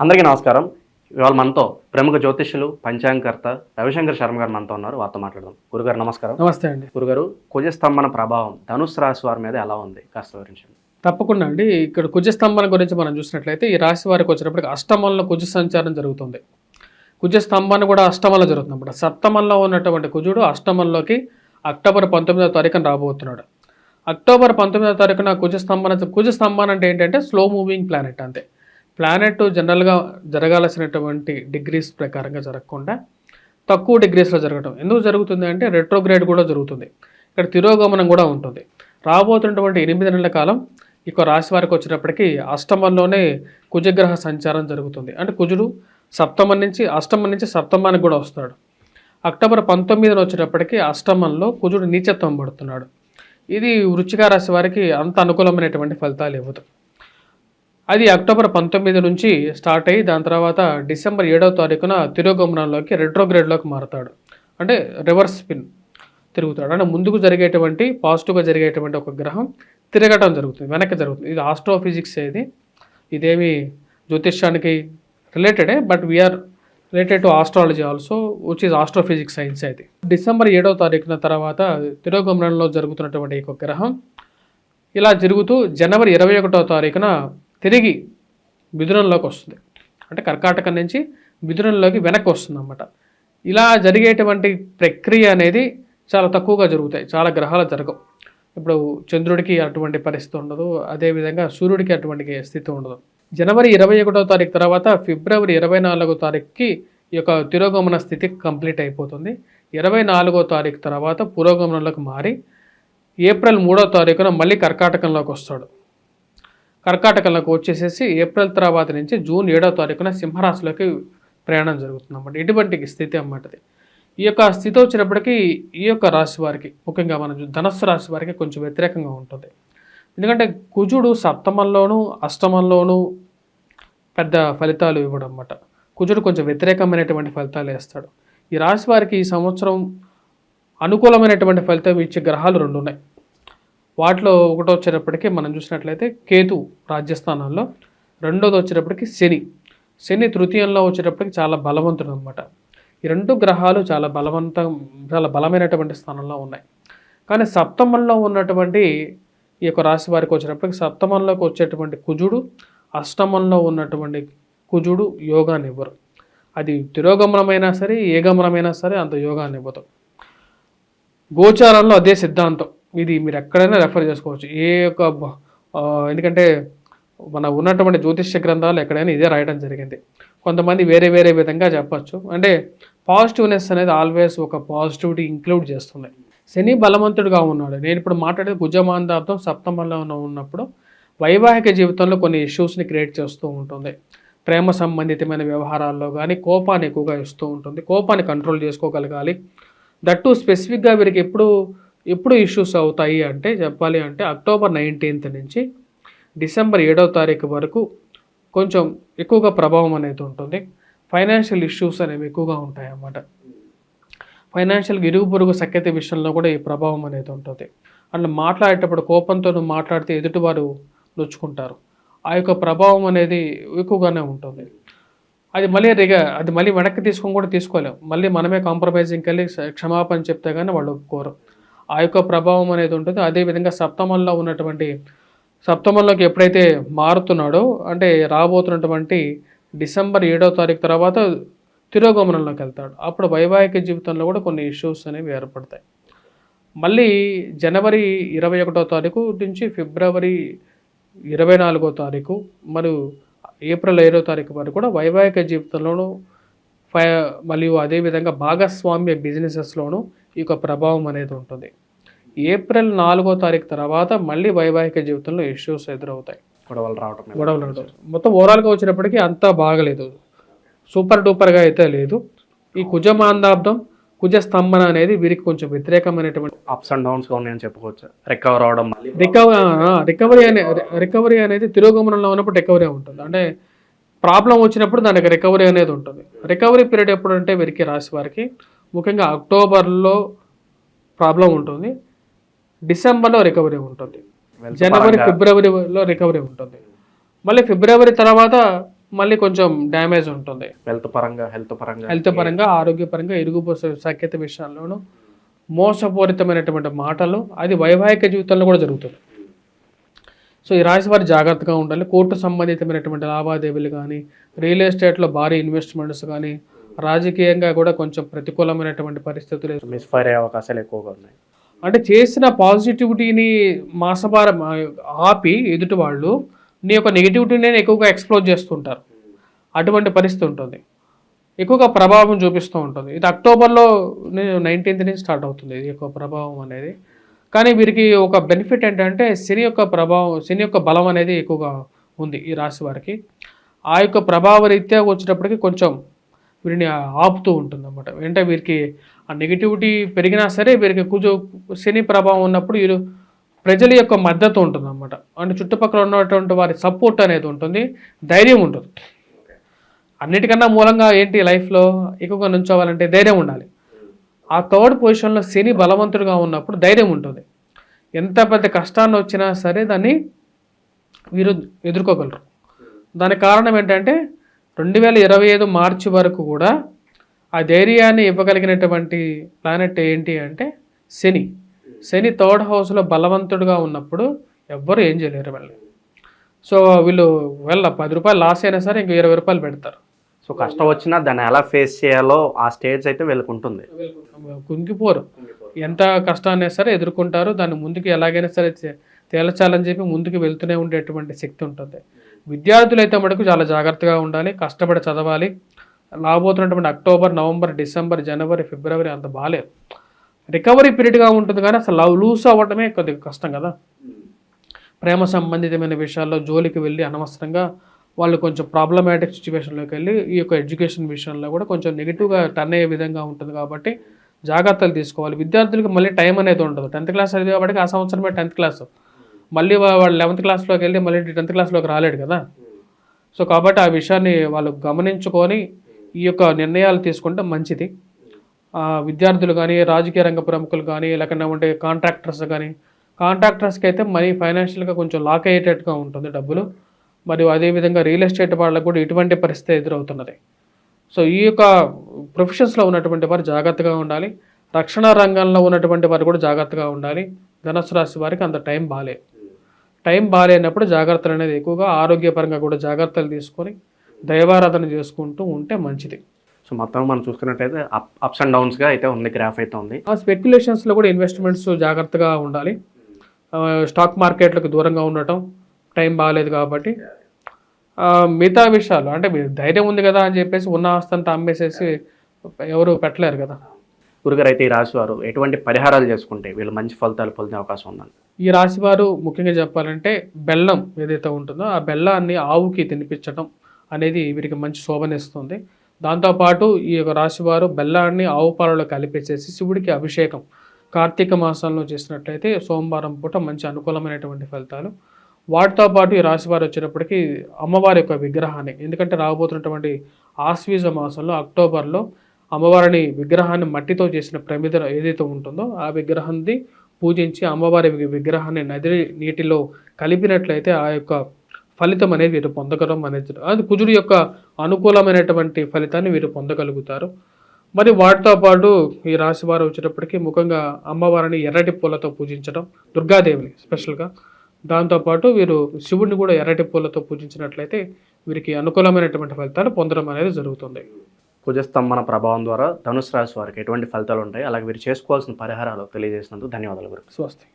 అందరికీ నమస్కారం. ఇవాళ మనతో ప్రముఖ జ్యోతిష్యులు పంచాంగకర్త రవిశంకర్ శర్మ గారు మనతో ఉన్నారు. వారితో మాట్లాడదాం. గురుగారు నమస్కారం. నమస్తే అండి. గురుగారు కుజస్తంభన ప్రభావం ధనుసు రాశి వారి మీద ఎలా ఉంది? కాస్త వివరించండి. తప్పకుండా అండి. ఇక్కడ కుజ స్తంభన గురించి మనం చూసినట్లయితే ఈ రాశి వారికి వచ్చినప్పటికి అష్టమంలో కుజ సంచారం జరుగుతుంది. కుజ స్తంభన కూడా అష్టమంలో జరుగుతుంది సప్తమంలో ఉన్నటువంటి కుజుడు అష్టమంలోకి అక్టోబర్ పంతొమ్మిదవ తారీఖున రాబోతున్నాడు. అక్టోబర్ పంతొమ్మిదవ తారీఖున కుజ స్తంభన కుజ స్తంభన అంటే ఏంటంటే స్లో మూవింగ్ ప్లానెట్ అంతే. ప్లానెట్ జనరల్గా జరగాల్సినటువంటి డిగ్రీస్ ప్రకారంగా జరగకుండా తక్కువ డిగ్రీస్లో జరగటం. ఎందుకు జరుగుతుంది అంటే రెట్రోగ్రేడ్ కూడా జరుగుతుంది. ఇక్కడ తిరోగమనం కూడా ఉంటుంది. రాబోతున్నటువంటి ఎనిమిది నెలల కాలం ఇక రాశి వారికి వచ్చినప్పటికీ అష్టమంలోనే కుజగ్రహ సంచారం జరుగుతుంది. అంటే కుజుడు సప్తమం నుంచి అష్టమం నుంచి సప్తమానికి కూడా వస్తాడు అక్టోబర్ పంతొమ్మిదిన వచ్చేటప్పటికి అష్టమంలో కుజుడు నీచత్వం పడుతున్నాడు. ఇది వృచ్చిక రాశి వారికి అంత అనుకూలమైనటువంటి ఫలితాలు ఇవ్వదు. అది అక్టోబర్ పంతొమ్మిది నుంచి స్టార్ట్ అయ్యి దాని తర్వాత డిసెంబర్ ఏడవ తారీఖున తిరోగమనంలోకి రెట్రోగ్రేడ్లోకి మారుతాడు. అంటే రివర్స్ స్పిన్ తిరుగుతాడు. అంటే ముందుకు జరిగేటువంటి పాజిటివ్గా జరిగేటువంటి ఒక గ్రహం తిరగటం జరుగుతుంది వెనక్కి జరుగుతుంది. ఇది ఆస్ట్రోఫిజిక్స్ ఇది? ఇదేమి జ్యోతిష్యానికి రిలేటెడే but we are related to astrology also which is astrophysics science అయితే డిసెంబర్ ఏడవ తారీఖున తర్వాత తిరోగమనంలో జరుగుతున్నటువంటి ఒక గ్రహం ఇలా జరుగుతూ జనవరి ఇరవై ఒకటో తారీఖున తిరిగి మిథునంలోకి వస్తుంది. అంటే కర్కాటకం నుంచి మిథునంలోకి వెనక్కి వస్తుంది అన్నమాట ఇలా జరిగేటువంటి ప్రక్రియ అనేది చాలా తక్కువగా జరుగుతాయి. చాలా గ్రహాలు జరగవు. ఇప్పుడు చంద్రుడికి అటువంటి పరిస్థితి ఉండదు. అదేవిధంగా సూర్యుడికి అటువంటి స్థితి ఉండదు. జనవరి ఇరవై ఒకటో తారీఖు తర్వాత ఫిబ్రవరి ఇరవై నాలుగో తారీఖుకి ఈ యొక్క తిరోగమన స్థితి కంప్లీట్ అయిపోతుంది. ఇరవై నాలుగో తారీఖు తర్వాత పురోగమనంలోకి మారి ఏప్రిల్ మూడో తారీఖున మళ్ళీ కర్కాటకంలోకి వస్తాడు. కర్కాటకంలోకి వచ్చేసేసి ఏప్రిల్ తర్వాత నుంచి జూన్ ఏడవ తారీఖున సింహరాశిలోకి ప్రయాణం జరుగుతుంది అన్నమాట ఇటువంటి స్థితి అన్నమాటది ఈ యొక్క స్థితి వచ్చినప్పటికీ ఈ యొక్క రాశి వారికి ముఖ్యంగా మన ధనస్సు రాశి వారికి కొంచెం వ్యతిరేకంగా ఉంటుంది. ఎందుకంటే కుజుడు సప్తమంలోనూ అష్టమంలోనూ పెద్ద ఫలితాలు ఇవ్వడం అన్నమాట కుజుడు కొంచెం వ్యతిరేకమైనటువంటి ఫలితాలు వేస్తాడు. ఈ రాశి వారికి ఈ సంవత్సరం అనుకూలమైనటువంటి ఫలితం ఇచ్చే గ్రహాలు రెండు ఉన్నాయి వాటిలో ఒకటో వచ్చేటప్పటికి మనం చూసినట్లయితే కేతు రాజ్యస్థానంలో రెండోది వచ్చేటప్పటికి శని. శని తృతీయంలో వచ్చేటప్పటికి చాలా బలవంతుడు అనమాట ఈ రెండు గ్రహాలు చాలా బలవంతం చాలా బలమైనటువంటి స్థానంలో ఉన్నాయి. కానీ సప్తమంలో ఉన్నటువంటి ఈ యొక్క రాశి వారికి వచ్చినప్పటికి సప్తమంలోకి వచ్చేటువంటి కుజుడు అష్టమంలో ఉన్నటువంటి కుజుడు యోగాన్ని ఇవ్వరు. అది తిరోగమనమైనా సరే ఏ గమనమైనా సరే అంత యోగాన్ని ఇవ్వదు. గోచారంలో అదే సిద్ధాంతం. ఇది మీరు ఎక్కడైనా రెఫర్ చేసుకోవచ్చు. ఏ యొక్క ఎందుకంటే మన ఉన్నటువంటి జ్యోతిష్య గ్రంథాలు ఎక్కడైనా ఇదే రాయడం జరిగింది. కొంతమంది వేరే వేరే విధంగా చెప్పచ్చు. అంటే పాజిటివ్నెస్ అనేది ఆల్వేస్ ఒక పాజిటివిటీ ఇంక్లూడ్ చేస్తుంది. శని బలవంతుడిగా ఉన్నాడు. నేను ఇప్పుడు మాట్లాడేది భుజమాంధార్థం సప్తమంలో ఉన్నప్పుడు వైవాహిక జీవితంలో కొన్ని ఇష్యూస్ని క్రియేట్ చేస్తూ ఉంటుంది. ప్రేమ సంబంధితమైన వ్యవహారాల్లో కానీ కోపాన్ని ఎక్కువగా ఇస్తూ ఉంటుంది. కోపాన్ని కంట్రోల్ చేసుకోగలగాలి. దట్టు స్పెసిఫిక్గా వీరికి ఎప్పుడు ఎప్పుడు ఇష్యూస్ అవుతాయి అంటే చెప్పాలి అంటే అక్టోబర్ నైన్టీన్త్ నుంచి డిసెంబర్ ఏడవ తారీఖు వరకు కొంచెం ఎక్కువగా ప్రభావం అనేది ఉంటుంది. ఫైనాన్షియల్ ఇష్యూస్ అనేవి ఎక్కువగా ఉంటాయి అన్నమాట. ఫైనాన్షియల్ ఇరుగు పొరుగు సఖ్యత విషయంలో కూడా ఈ ప్రభావం అనేది ఉంటుంది. అండ్ మాట్లాడేటప్పుడు కోపంతో నువ్వు మాట్లాడితే ఎదుటివారు నొచ్చుకుంటారు. ఆ యొక్క ప్రభావం అనేది ఎక్కువగానే ఉంటుంది. అది మళ్ళీ రిగ అది మళ్ళీ వెనక్కి తీసుకొని కూడా తీసుకోలేము మళ్ళీ మనమే కాంప్రమైజింగ్కి వెళ్ళి క్షమాపణ చెప్తే కానీ వాళ్ళు ఒప్పుకోరు. ఆ యొక్క ప్రభావం అనేది ఉంటుంది. అదేవిధంగా సప్తమంలో ఉన్నటువంటి సప్తమంలోకి ఎప్పుడైతే మారుతున్నాడో అంటే రాబోతున్నటువంటి డిసెంబర్ ఏడవ తారీఖు తర్వాత తిరోగమనంలోకి వెళ్తాడు. అప్పుడు వైవాహిక జీవితంలో కూడా కొన్ని ఇష్యూస్ అనేవి ఏర్పడతాయి. మళ్ళీ జనవరి ఇరవై ఒకటో తారీఖు నుంచి ఫిబ్రవరి ఇరవై నాలుగో తారీఖు మరియు ఏప్రిల్ ఐదో తారీఖు వరకు కూడా వైవాహిక జీవితంలోనూ ఫై మరియు అదేవిధంగా భాగస్వామ్య బిజినెసెస్లోనూ ఈ యొక్క ప్రభావం అనేది ఉంటుంది. ఏప్రిల్ నాలుగో తారీఖు తర్వాత మళ్ళీ వైవాహిక జీవితంలో ఇష్యూస్ ఎదురవుతాయి. గొడవలు రావటం గొడవలు ఉండవు. మొత్తం ఓవరాల్గా వచ్చినప్పటికీ అంతా బాగలేదు. సూపర్ డూపర్గా అయితే లేదు. ఈ కుజమాందాబ్దం కుజ స్తంభన అనేది వీరికి కొంచెం వ్యతిరేకమైనటువంటి అప్స్ అండ్ డౌన్స్గా ఉన్నాయని చెప్పుకోవచ్చు. రికవర్ అవడం రికవరీ రికవరీ అనే రికవరీ అనేది తిరోగమనంలో ఉన్నప్పుడు రికవరీ ఉంటుంది. అంటే ప్రాబ్లం వచ్చినప్పుడు దానికి రికవరీ అనేది ఉంటుంది. రికవరీ పీరియడ్ ఎప్పుడు అంటే వీరికి రాశి వారికి ముఖ్యంగా అక్టోబర్లో ప్రాబ్లం ఉంటుంది. డిసెంబర్లో రికవరీ ఉంటుంది. జనవరి ఫిబ్రవరిలో రికవరీ ఉంటుంది. మళ్ళీ ఫిబ్రవరి తర్వాత మళ్ళీ కొంచెం డ్యామేజ్ ఉంటుంది. హెల్త్ పరంగా హెల్త్ పరంగా. హెల్త్ పరంగా ఆరోగ్యపరంగా ఇరుగుపోసే సఖ్యత విషయాల్లోనూ మోసపూరితమైనటువంటి మాటలు అది వైవాహిక జీవితంలో కూడా జరుగుతుంది. సో ఈ రాశి వారు జాగ్రత్తగా ఉండాలి. కోర్టు సంబంధితమైనటువంటి లావాదేవీలు కానీ రియల్ ఎస్టేట్లో భారీ ఇన్వెస్ట్మెంట్స్ కానీ రాజకీయంగా కూడా కొంచెం ప్రతికూలమైనటువంటి పరిస్థితులు మిస్ఫైర్ అయ్యే అవకాశాలు ఎక్కువగా ఉన్నాయి. అంటే చేసిన పాజిటివిటీని మాసభార ఆపి ఎదుటి వాళ్ళు నీ యొక్క నెగిటివిటీని ఎక్కువగా ఎక్స్ప్లోర్ చేస్తుంటారు. అటువంటి పరిస్థితి ఉంటుంది. ఎక్కువగా ప్రభావం చూపిస్తూ ఉంటుంది. ఇది అక్టోబర్లో నైన్టీన్త్ నుంచి స్టార్ట్ అవుతుంది ఇది యొక్క ప్రభావం అనేది. కానీ వీరికి ఒక బెనిఫిట్ ఏంటంటే శని యొక్క ప్రభావం శని యొక్క బలం అనేది ఎక్కువగా ఉంది ఈ రాశి వారికి. ఆ యొక్క ప్రభావ రీత్యా వచ్చేటప్పటికి కొంచెం వీరిని ఆపుతూ ఉంటుంది అనమాట అంటే వీరికి ఆ నెగిటివిటీ పెరిగినా సరే వీరికి కుజు శని ప్రభావం ఉన్నప్పుడు వీరు ప్రజల యొక్క మద్దతు ఉంటుంది అనమాట అంటే చుట్టుపక్కల ఉన్నటువంటి వారి సపోర్ట్ అనేది ఉంటుంది ధైర్యం ఉంటుంది. అన్నిటికన్నా మూలంగా ఏంటి లైఫ్లో ఎక్కువగా నుంచోవాలంటే ధైర్యం ఉండాలి. ఆ థర్డ్ పొజిషన్లో శని బలవంతుడిగా ఉన్నప్పుడు ధైర్యం ఉంటుంది. ఎంత పెద్ద కష్టాన్ని వచ్చినా సరే దాన్ని వీరు ఎదుర్కోగలరు. దానికి కారణం ఏంటంటే రెండు వేల ఇరవై ఐదు మార్చి వరకు కూడా ఆ ధైర్యాన్ని ఇవ్వగలిగినటువంటి ప్లానెట్ ఏంటి అంటే శని. శని థర్డ్ హౌస్లో బలవంతుడుగా ఉన్నప్పుడు ఎవ్వరు ఏం చేయలేరు వెళ్ళి సో వీళ్ళు వెళ్ళ పది రూపాయలు లాస్ అయినా సరే ఇంకో ఇరవై రూపాయలు పెడతారు. సో కష్టం వచ్చినా దాన్ని ఎలా ఫేస్ చేయాలో ఆ స్టేజ్ అయితే వెళ్ళుకుంటుంది కుంగిపోరు. ఎంత కష్టాన్ని సరే ఎదుర్కొంటారు. దాన్ని ముందుకు ఎలాగైనా సరే తేల్చాలని చెప్పి ముందుకు వెళ్తూనే ఉండేటువంటి శక్తి ఉంటుంది. విద్యార్థులు అయితే మటుకు చాలా జాగ్రత్తగా ఉండాలి కష్టపడి చదవాలి. రాబోతున్నటువంటి అక్టోబర్ నవంబర్ డిసెంబర్ జనవరి ఫిబ్రవరి అంత బాగాలేదు రికవరీ పీరియడ్గా ఉంటుంది కానీ అసలు లవ్ లూస్ అవ్వడమే కొద్దిగా కష్టం కదా. ప్రేమ సంబంధితమైన విషయాల్లో జోలికి వెళ్ళి అనవసరంగా వాళ్ళు కొంచెం ప్రాబ్లమాటిక్ సిచ్యువేషన్లోకి వెళ్ళి ఈ యొక్క ఎడ్యుకేషన్ విషయంలో కూడా కొంచెం నెగిటివ్గా టర్న్ అయ్యే విధంగా ఉంటుంది కాబట్టి జాగ్రత్తలు తీసుకోవాలి. విద్యార్థులకు మళ్ళీ టైం అనేది ఉండదు. టెన్త్ క్లాస్ చదివే కాబట్టి ఆ సంవత్సరమే టెన్త్ క్లాస్ మళ్ళీ వాళ్ళు లెవెంత్ లెవెన్త్ క్లాస్లోకి వెళ్ళి మళ్ళీ టెన్త్ క్లాస్లోకి రాలేడు కదా. సో కాబట్టి ఆ విషయాన్ని వాళ్ళు గమనించుకొని ఈ యొక్క నిర్ణయాలు తీసుకుంటే మంచిది. విద్యార్థులు కానీ రాజకీయ రంగ ప్రముఖులు కానీ లేకుండా ఉంటే కాంట్రాక్టర్స్ కానీ కాంట్రాక్టర్స్కి అయితే మనీ ఫైనాన్షియల్గా కొంచెం లాక్ అయ్యేటట్టుగా ఉంటుంది డబ్బులు. మరియు అదేవిధంగా రియల్ ఎస్టేట్ వాళ్ళకు కూడా ఇటువంటి పరిస్థితి ఎదురవుతున్నది. సో ఈ యొక్క ప్రొఫెషన్స్లో ఉన్నటువంటి వారు జాగ్రత్తగా ఉండాలి. రక్షణ రంగంలో ఉన్నటువంటి వారు కూడా జాగ్రత్తగా ఉండాలి. ధనస్సు రాశి వారికి అంత టైం బాగాలేదు టైం బాగాలేనప్పుడు జాగ్రత్తలు అనేది ఎక్కువగా ఆరోగ్యపరంగా కూడా జాగ్రత్తలు తీసుకొని దైవారాధన చేసుకుంటూ ఉంటే మంచిది. సో మొత్తం మనం చూసుకున్నట్టయితే అప్ అప్స్ అండ్ డౌన్స్గా అయితే ఉంది గ్రాఫ్ అయితే ఉంది. ఆ స్పెక్యులేషన్స్లో కూడా ఇన్వెస్ట్మెంట్స్ జాగ్రత్తగా ఉండాలి. స్టాక్ మార్కెట్లకు దూరంగా ఉండటం టైం బాగాలేదు కాబట్టి. మిగతా విషయాలు అంటే ధైర్యం ఉంది కదా అని చెప్పేసి ఉన్న ఆస్తంతా అమ్మేసేసి ఎవరు పెట్టలేరు కదా. గురుగారు అయితే ఈ రాశివారు ఎటువంటి పరిహారాలు చేసుకుంటే వీళ్ళు మంచి ఫలితాలు పొందే అవకాశం ఉందండి? ఈ రాశివారు ముఖ్యంగా చెప్పాలంటే బెల్లం ఏదైతే ఉంటుందో ఆ బెల్లాన్ని ఆవుకి తినిపించడం అనేది వీరికి మంచి శోభనిస్తుంది. దాంతోపాటు ఈ యొక్క రాశివారు బెల్లాన్ని ఆవు పాలలో కలిపేసేసి శివుడికి అభిషేకం కార్తీక మాసంలో చేసినట్లయితే సోమవారం పూట మంచి అనుకూలమైనటువంటి ఫలితాలు. వాటితో పాటు ఈ రాశివారు వచ్చినప్పటికీ వచ్చేటప్పటికి అమ్మవారి యొక్క విగ్రహాన్ని ఎందుకంటే రాబోతున్నటువంటి ఆశ్వీజ మాసంలో అక్టోబర్లో అమ్మవారిని విగ్రహాన్ని మట్టితో చేసిన ప్రమిద ఏదైతే ఉంటుందో ఆ విగ్రహాన్ని పూజించి అమ్మవారి విగ్రహాన్ని నది నీటిలో కలిపినట్లయితే ఆ యొక్క ఫలితం అనేది వీరు పొందగలం అనేది అది కుజుడు యొక్క అనుకూలమైనటువంటి ఫలితాన్ని వీరు పొందగలుగుతారు. మరి వాటితో పాటు ఈ రాశి వారు వచ్చేటప్పటికి ముఖంగా అమ్మవారిని ఎర్రటి పూలతో పూజించడం దుర్గాదేవిని స్పెషల్గా. దాంతోపాటు వీరు శివుడిని కూడా ఎర్రటి పూలతో పూజించినట్లయితే వీరికి అనుకూలమైనటువంటి ఫలితాలు పొందడం అనేది జరుగుతుంది. కుజస్తంభన ప్రభావం ద్వారా ధనుసు రాశి వారికి ఎటువంటి ఫలితాలు ఉంటాయి? అలాగే వీరు చేసుకోవాల్సిన పరిహారాలు తెలియజేసినందుకు ధన్యవాదాలు గురు. స్వస్తి.